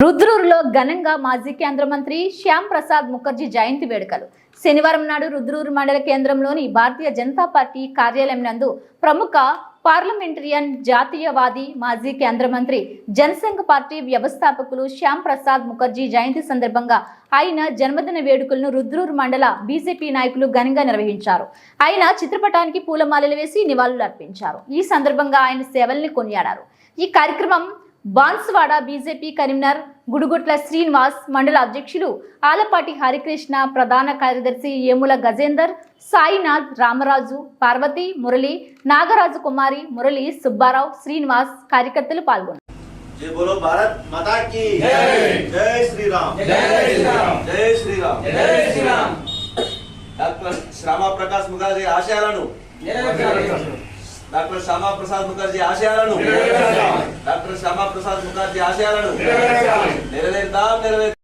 రుద్రూరులో ఘనంగా మాజీ కేంద్ర మంత్రి శ్యామ్ ప్రసాద్ ముఖర్జీ జయంతి వేడుకలు. శనివారం నాడు రుద్రూరు మండల కేంద్రంలోని భారతీయ జనతా పార్టీ కార్యాలయం నందు ప్రముఖ పార్లమెంటరియన్ జాతీయవాది మాజీ కేంద్ర మంత్రి జనసంఘ్ పార్టీ వ్యవస్థాపకులు శ్యామ్ ప్రసాద్ ముఖర్జీ జయంతి సందర్భంగా ఆయన జన్మదిన వేడుకలను రుద్రూరు మండల బీజేపీ నాయకులు ఘనంగా నిర్వహించారు. ఆయన చిత్రపటానికి పూలమాలలు వేసి నివాళులు అర్పించారు. ఈ సందర్భంగా ఆయన సేవల్ని కొనియాడారు. ఈ కార్యక్రమం బాన్స్వాడ బీజేపీ కన్వీనర్ గుడుగుట్ల శ్రీనివాస్ మండల అధ్యక్షులు ఆలపాటి హరికృష్ణ ప్రధాన కార్యదర్శి ఏముల గజేందర్ సాయినాథ్ రామరాజు పార్వతి మురళి నాగరాజు కుమారి మురళి సుబ్బారావు శ్రీనివాస్ కార్యకర్తలు పాల్గొన్నారు. జై బోలో భారత్ మాతా కీ జై. జై. శ్రీరామ్. జై శ్రీరామ్. జై శ్రీరామ్. జై శ్రీరామ్. డాక్టర్ శ్రామ ప్రకాష్ ముగారి ఆశయాలను డాక్టర్ శ్యామా ప్రసాద్ ముఖర్జీ ఆశయాలను. డాక్టర్ శ్యామా ప్రసాద్ ముఖర్జీ ఆశయాలను. నెరవేర్దాం నెరవేర్